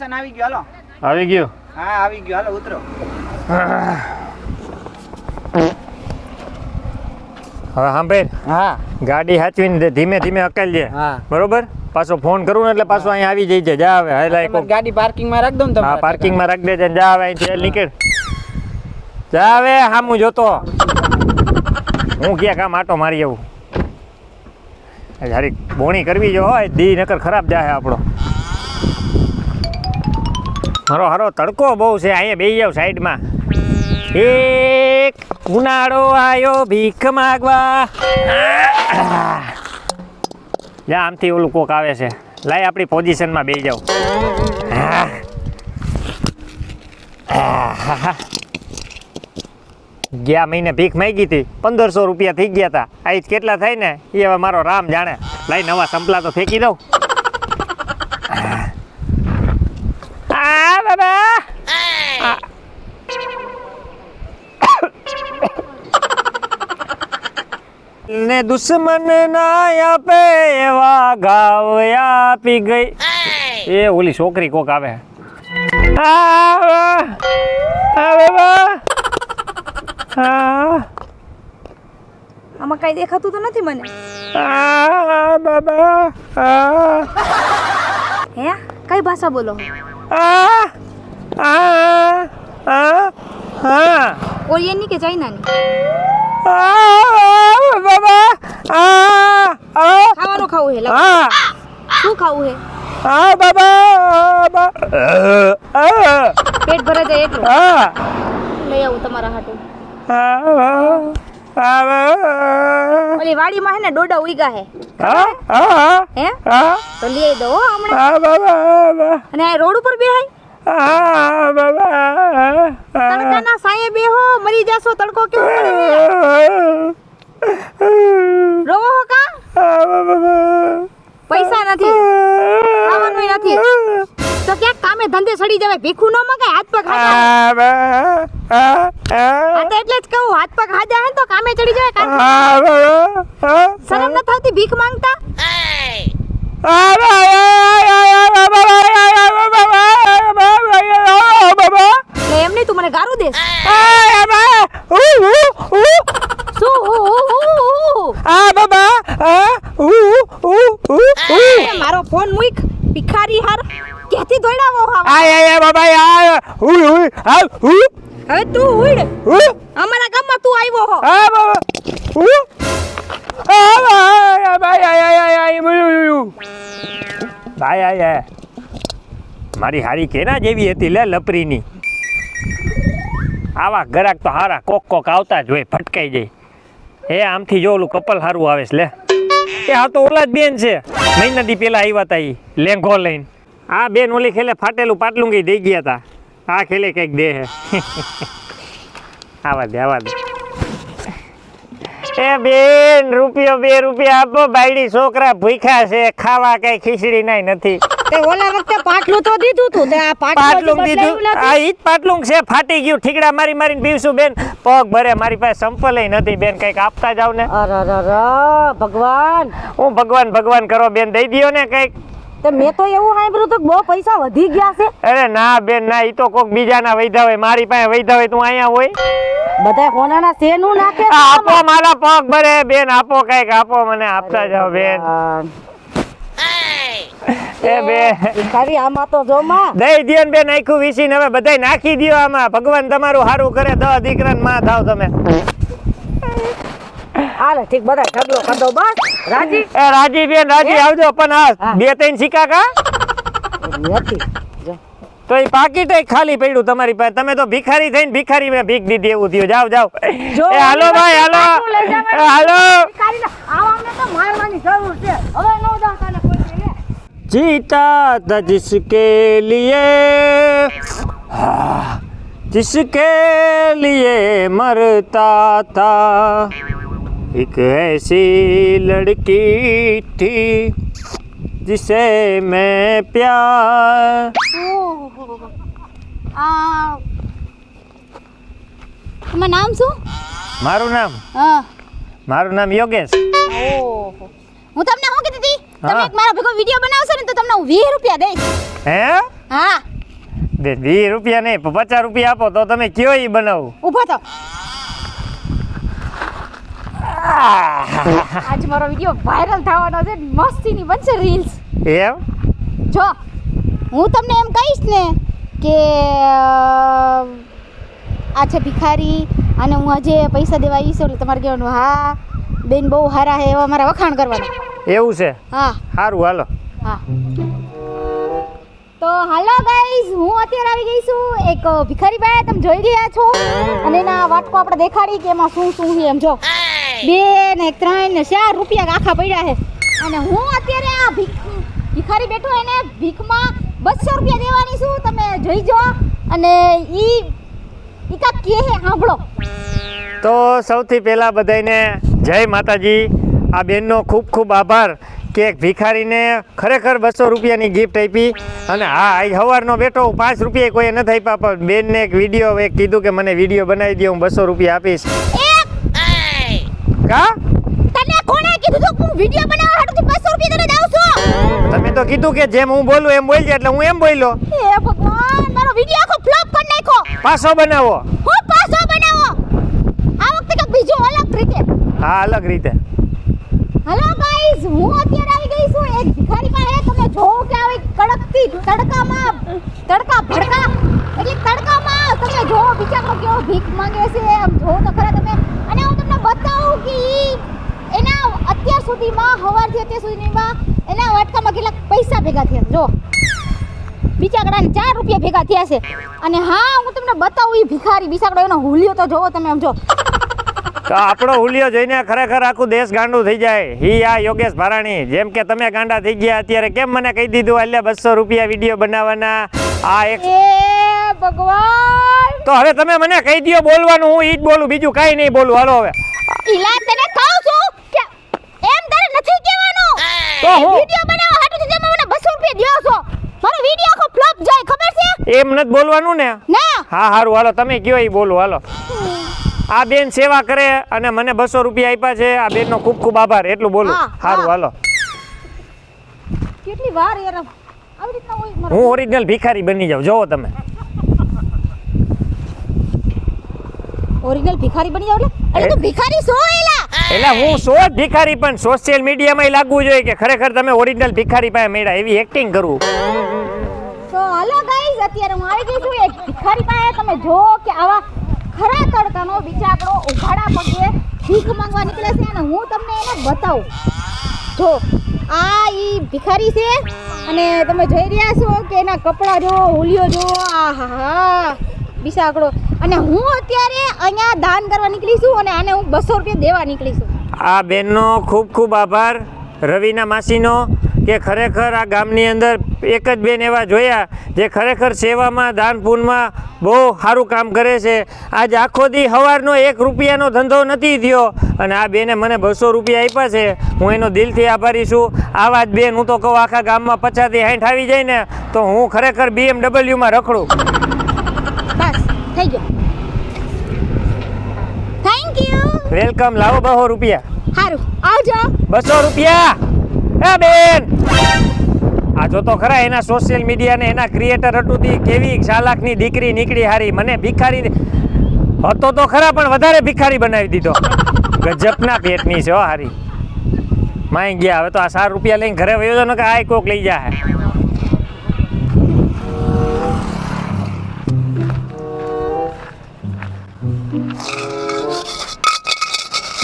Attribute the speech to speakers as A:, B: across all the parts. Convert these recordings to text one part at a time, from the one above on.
A: Station આવી ગયો હાલો.
B: આવી ગયું?
A: હા આવી ગયો હાલો ઉતરો.
B: હવે સાંભળે
A: હા.
B: ગાડી હાચવીને દે, ધીમે ધીમે અકલજે
A: હા.
B: બરોબર? પાછો ફોન કરું ને એટલે પાછો અહીંયા આવી જઈ જા આવે હાલ
A: એક ગાડી પાર્કિંગમાં રાખ દો ને
B: હા
A: પાર્કિંગ
B: પાર્કિંગમાં રાખી દેજે જા આવે અહીંથી નીકળ. જા આવે હામું જોતો. હું ક્યાં કામ આટો મારી આવું? હારી બોણી કરવી જો હોય દી નકર ખરાબ જાય આપણો. મારો હારો તડકો બહુ છે, અહીંયા બેસી જાવ સાઈડમાં. એક ઉનાળો આયો ભીખ માગવા. જા આમથી ઓલું કોક આવે છે. લાય આપણી પોઝિશનમાં બેસી જાવ. ગયા મહિને ભીખ માગી હતી, પંદરસો રૂપિયા થઈ ગયા હતા. આજ કેટલા થાય ને, એ હવે મારો રામ જાણે. લાઈ નવા સંપલા તો ફેંકી દઉં આ બાબા આ. ને દુશ્મન ના આપે એવા ગાવ આપી ગઈ. એ ઓલી છોકરી કોક આવે. આ આ બાબા આ
C: આમાં કઈ દેખાતું તો નથી મને.
B: આ બાબા આ
C: હે? કઈ ભાષા બોલો? કોરિયનની કે ચાઇનાની?
B: બાબા આ
C: ખાવાનું ખાવું હે
B: હા.
C: શું ખાવું હે
B: હા બાબા
C: પેટ ભરાઈ જાય એટલું.
B: આ
C: લઈ આવું તમારા હાટું. ઓલી વાડીમાં હે ને ડોડા ઉઈગા હે હે તો લઈ દો હમણાં. અને રોડ ઉપર બેહાય? તડકાના સાયે બેહો મરી જાશો તડકો કેવો પડે. રોવો હો કા? પૈસા નથી. ખાવાનું નથી. તો ક્યાંક કામે ધંધે સડી જવાય ભીખું ન મગાય હાથ પગ હાજા એટલે જ કહું હાથ પગ હાજા હે તો કામે ચડી જવાય કામ શરમ ન થતી ભીખ માંગતા એટલે એમ નહીં તું મને ગારું દે શું હુ, હુ, હુ, હુ, હુ? એ મારો ફોન મુઈક ભિખારી હાર કેતી દોડાવો હાવ? હવે તું ઉડ અમારા ગામમાં તું આવ્યો હો.
B: મારી હારી કેના જેવી હતી લે લપરીની. આવા ગરાક તો હારા કોક કોક આવતા જ હોય ફટકાઈ જાય. હે આમથી જો ઓલું કપલ હારું આવે છે લે. એ હા તો ઓલા જ બેન છે. મહિના દી પેલા આવ્યા હતા ઈ, લેંઘો લઈને. આ બેન ઓલી ખેલે ફાટેલું પાટલું ગઈ દઈ ગયા હતા આ ખેલે કંઈક દે હે. આવા દે આવા દે. એ બેન, રૂપિયો બે રૂપિયા આપો, બાયડી છોકરા ભૂખ્યા છે, ખાવા કઈ ખીચડી નાય નથી.
C: તે ઓલા વખતે પાટલું તો દીધું તું તે આ
B: પાટલું દીધું? આ ઈ જ પાટલું છે ફાટી ગયું ઠીકડા મારી મારીને પીવશું બેન. પગ ભરે મારી પાસે સંપલ નથી બેન કંઈક આપતા જાવ ને.
D: અરરર, ભગવાન.
B: હું ભગવાન ભગવાન કરો બેન દઈ દ્યો ને કંઈક.
D: તે મેં તો એવું સાંભળ્યું તો બહુ પૈસા વધી ગયા છે.
B: અરે ના બેન ના ઈ તો કોક બીજાના વૈધા હોય મારી પાસે વૈધા હોય તું અહીંયા હોય.
D: બધા હોનાના શેનું નાખે
B: આપો મારા પગ ભરે બેન આપો કંઈક આપો મને આપતા જાઓ બેન. એ બેન
D: ભિખારી આમાં તો જો માં
B: દઈ દ્યો ને નાખ્યું વીસીને હવે બધાય નાખી દ્યો આમાં. ભગવાન તમારું સારું કરે. દસ દીકરાને માં થાવ તમે.
D: હાલે ઠીક બધા ઢગલો કરી દો બસ. રાજી?
B: એ રાજી બેન રાજી. આવજો પણ આ
D: હા.
B: બે ત્રણ સિક્કા કા?
D: નથી.
B: તો એ પાકીટ ખાલી પડ્યું તમારી પાસે. તમે તો ભિખારી થઈને ભિખારી મેં ભીખ દીધી એવું થયું. જાવ જાવ એ હાલો ભાઈ હાલો. હાલો.
D: તો મારવાની જરૂર છે. હવે નો.
B: जीता था जिसके लिए हाँ, जिसके लिए मरता था एक ऐसी लड़की थी जिसे मैं प्यार
C: આ તમારું નામ શું
B: મારું નામ
C: હા
B: મારું નામ યોગેશ
C: ઓહો હું તમને શું કીધી હતી તમે. એક મારો ભેગો વીડિયો બનાવશો ને તો તમને હું 20 રૂપિયા દઈશ.
B: હે?
C: હા.
B: દે 20 રૂપિયા નહીં પણ પચાસ રૂપિયા આપો તો તમે કયો ઈ બનાવું?
C: ઊભો થાવ આજ મારો વિડિયો વાયરલ થવાનો છે મસ્તીની બનશે રીલ્સ
B: એમ?
C: જો હું તમને એમ કહીશ ને કે આ છે ભિખારી અને હું આજે પૈસા દેવા આવીશ એટલે તમારે કહેવાનું હા બેન બહુ સારા છે એવા મારા વખાણ કરવાના.
B: એવું છે?
C: હા.
B: સારું હાલો.
C: હા. તો હાલો ગાઈઝ હું અત્યારે આવી ગઈ છું એક ભિખારી ભાઈ તમે જોઈ રહ્યા છો? અને એના વાટકો આપણે દેખાડી કે એમાં શું શું છે એમ જો. બે ને ત્રણ ને ચાર રૂપિયા આખા પડ્યા છે. અને હું અત્યારે આ ભીખ ભિખારી બેઠો એને ભીખમાં બસો રૂપિયા દેવાની છું તમે જોઈ જો અને ઈ ઈકા કે સાંભળો.
B: તો સૌથી પહેલાં બધાને જય માતાજી. આ બેનનો ખૂબ ખૂબ આભાર કે એક ભિખારીને ખરેખર બસો રૂપિયાની ગિફ્ટ આપી અને હા આ સવારનો બેઠો હું પાંચ રૂપિયા કોઈ નથી આપ્યા પણ બેનને એક વીડિયો એક કીધું કે મને વીડિયો બનાવી દો હું બસો રૂપિયા આપીશ.
C: એ
B: કા?
C: તને કોણે કીધું તું હું વિડિયો બનાવવા હાટુથી બસો રૂપિયા તને દઉં છું?
B: તમે તો કીધું કે જેમ હું બોલું એમ બોલજે એટલે હું એમ બોલ્યો.
C: હે ભગવાન મારો વિડિયો આખો ફ્લોપ કરી નાખ્યો.
B: પાછો બનાવો.
C: હું પાછો બીજું અલગ રીતે.
B: હા અલગ રીતે.
C: હેલો ગાઈઝ હું અત્યારે આવી ગઈ છું એક ભિખારી પાસે. તમે જોવો કે આવી કડકતી તડકામાં તડકા ભડકા એટલે તડકામાં તમે જોવો બિચારો કેવો ભીખ માંગે છે. આમ જોવો તો ખરા તમે. અને હું તમને બતાવું કે એના અત્યાર સુધીમાં હવારથી અત્યાર સુધીમાં એના વાટકામાં કેટલા પૈસા ભેગા થયા જો બિચારાને ચાર રૂપિયા ભેગા થયા છે. અને હા હું તમને બતાવું એ ભિખારી બિચાકડો એનો હુલિયો તો જોવો તમે આમ જો
B: તો આપણો હુલિયો જોઈને ખરેખર આખું દેશ ગાંડું થઈ જાય. હી આ યોગેશ ભારાણી. જેમ કે તમે ગાંડા થઈ ગયા અત્યારે કેમ મને કહી દીધું એટલે બસો રૂપિયા વીડિયો બનાવવાના? આ એક
C: ભગવાન!
B: તો હવે તમે મને કહી દો બોલવાનું હું ઈ જ બોલું બીજું કાંઈ નહીં બોલું. હાલો હવે.
C: ઈલા તને કહું છું? કે એમ તારે નથી કહેવાનું?
B: તો હું?
C: વિડિયો બનાવવા હાટુ તમે મને 200 રૂપિયા દ્યો છો. મારો વિડિયો આખો ફ્લોપ જાય ખબર છે?
B: એમ નથી બોલવાનું ને?
C: ના.
B: હા સારું હાલો તમે કયો એ બોલું હાલો. આ બેન સેવા કરે અને મને બસો રૂપિયા આપ્યા છે. આ બેનનો ખૂબ ખૂબ આભાર. એટલું બોલું. સારું હાલો.
C: કેટલી વાર યાર આવી રીતના હોય
B: હું ઓરિજિનલ ભિખારી બની જાઉં. જોવો તમે.
C: ઓરિજિનલ ભિખારી બની જાવ એટલે? એટલે તું ભિખારી છો એલા.
B: એટલે હું સો જ ભિખારી પણ સોશિયલ મીડિયામાં લાગવું જોઈએ કે ખરેખર તમે ઓરિજિનલ ભિખારી પાસે મેળા એવી એક્ટિંગ કરવું
C: તો હાલો ગાઈઝ અત્યારે હું આવી ગઈ છું. એક ભિખારી પાસે. તમે જો કે આવા ખરા તડકાનો બિચાકડો ઉઘાડા પગે ભીખ માંગવા નીકળે છે અને હું તમને એને બતાવું. જો, આ ઈ ભિખારી છે અને તમે જોઈ રહ્યા છો કે એના કપડાં જો હુલિયો જો આહા બિસાકડો અને હું અત્યારે અહીંયા દાન કરવા નીકળી છું અને આને હું બસો રૂપિયા દેવા નીકળી છું.
B: આ બેનનો ખૂબ ખૂબ આભાર. રવિના માસીનો કે ખરેખર આ ગામની અંદર એક જ બેન એવા જોયા જે ખરેખર સેવામાં દાન પુણ્યમાં બહુ સારું કામ કરે છે. આજ આખો દી સવારનો એક રૂપિયાનો ધંધો નથી થયો અને આ બેને મને બસો રૂપિયા આપ્યા છે. હું એનો દિલથી આભારી છું. આવા જ બેન હું તો કહું આખા ગામમાં પચાસથી સાઠ આવી જાય ને તો હું ખરેખર બીએમડબલ્યુમાં રખડું.
C: બસ થઈ ગયો. થેન્ક યુ
B: વેલકમ લાવો બસો રૂપિયા.
C: સારું આવજો.
B: બસો રૂપિયા! એ બેન! આ જો તો ખરા, એના સોશિયલ મીડિયા ને એના ક્રિએટર હટુથી કેવી ચાલાકની દીકરી નીકળી હારી. મને ભિખારી હતો તો ખરા, પણ વધારે ભિખારી બનાવી દીધો. ગજબના પેટની છે હો હારી. માય ગયા હવે તો આ સાર રૂપિયા લઈને ઘરે વયો તો ને કે આ કોક લઈ જાય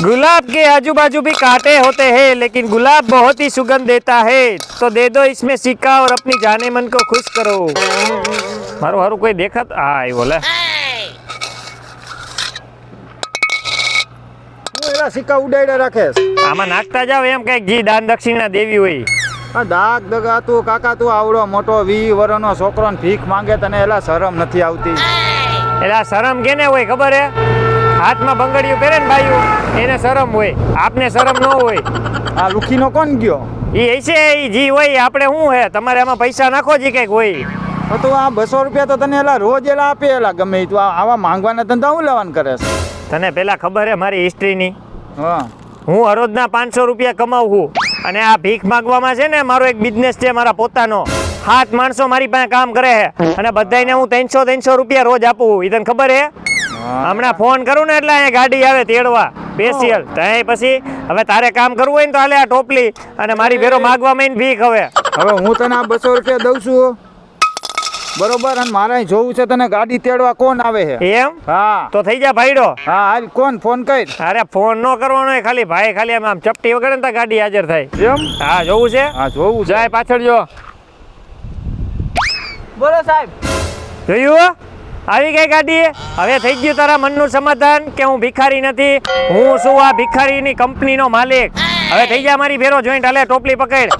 B: गुलाब के आजू बाजू भी कांटे होते हैं लेकिन गुलाब बहुत ही सुगंध देता है तो दे दो इसमें सिक्का और अपनी जाने मन को खुश करो મારું હારું કોઈ દેખાત હા આવ્યો લે
A: હું એલા સિક્કા ઉડાડ્યા રાખેશ
B: આમાં નાખતા જાવ એમ કઈક જી દાન દક્ષિણા દેવી હોય
A: આ દાગ દગા તું કાકા તું આવડો મોટો વી વરનો છોકરો ને ભીખ માંગે તને એલા શરમ નથી આવતી
B: એટલે આ શરમ કેને હોય ખબર હે હાથમાં બંગડીયું પહેરે ને ભાઈ એને શરમ હોય આપને શરમ ન હોય.
A: આ લુખીનો કોણ ગયો?
B: એ છે એ જી હોય આપણે શું હે? તમારે આમાં પૈસા નાખો જી કંઈક હોય.
A: તો આ બસો રૂપિયા તો તને એલા રોજ એલા આપે એલા ગમે. તું આવા માંગવાના ધંધા હું લેવાનું કરે છે?
B: તને પેલા ખબર હે મારી હિસ્ટ્રીની?
A: હા.
B: હું હરોજના પાંચસો રૂપિયા કમાવું છું અને આ ભીખ માગવામાં છે ને મારો એક બિઝનેસ છે મારા પોતાનો. સાત માણસો મારી પાસે કામ કરે છે અને બધાને હું ત્રણસો ત્રણસો રૂપિયા રોજ આપું એ તને ખબર હે? હમણાં ફોન કરું ને એટલે અહીંયા ગાડી આવે તેડવા સ્પેશિયલ ત્યાં પછી હવે તારે કામ કરવું હોય ને તો હાલે આ ટોપલી અને મારી ભેરો માગવા માંઈને ભીખ હવે.
A: હવે હું તને આ બસો રૂપિયા દઉં છું બરોબર? અને મારે અહીં જોવું છે તને ગાડી તેડવા કોણ આવે છે?
B: એમ?
A: હા.
B: તો થઈ જા ભાઈડો.
A: હા હાલ કોણ? ફોન કર.
B: અરે ફોન નો કરવાનો ખાલી ભાઈ ખાલી આમ આમ ચપટી વગર ને ગાડી હાજર થાય.
A: એમ?
B: હા જોવું છે?
A: હા જોવું
B: જાય પાછળ જો.
E: બોલો સાહેબ.
B: જોયું આવી ગઈ ગાડી. હવે થઈ ગયું તારા મનનું સમાધાન કે હું ભિખારી નથી? હું શું આ ભિખારીની કંપનીનો માલિક? હવે થઈ જા મારી ભેરો જોઈન્ટ. હાલે ટોપલી પકડ.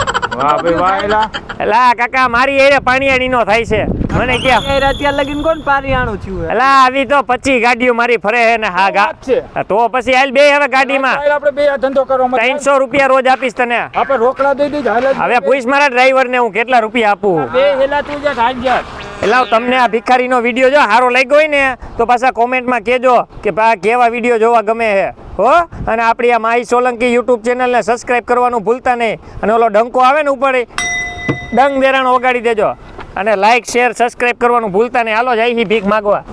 A: વાહ ભાઈ વાહ એલા.
B: એલા કાકા મારી એરે પાણીયાળીનો થાય છે. મને ક્યાં?
E: એ લગીન કોણ પારિયાણું થયું
B: એલા આવી તો પચી ગાડીઓ મારી ફરે છે ને હા ગા તો પછી હાલ બે હવે ગાડીમાં.
A: આપણે બે ધંધો કરવા માટે
B: ત્રણસો રૂપિયા રોજ આપીશ તને.
A: આપણે રોકડા દઈ
B: હવે પૂછ મારા ડ્રાઈવર ને હું કેટલા રૂપિયા આપું.
E: બે હેલા તું જા.
B: હું તમને આ ભિખારીનો વીડિયો જો સારો લાગ્યો હોય ને, તો પાછા કોમેન્ટમાં કહેજો કે ભા કેવા વીડિયો જોવા ગમે છે. હો? અને આપણી આ માહી સોલંકી યુટ્યુબ ચેનલને સબસ્ક્રાઇબ કરવાનું ભૂલતા નહીં. અને ઓલો ડંકો આવે ને ઉપર ડંગ દેરાણ ઓગાડી દેજો. અને લાઈક શેર સબસ્ક્રાઇબ કરવાનું ભૂલતા નહીં. હાલો, જાય ભીખ માગવા.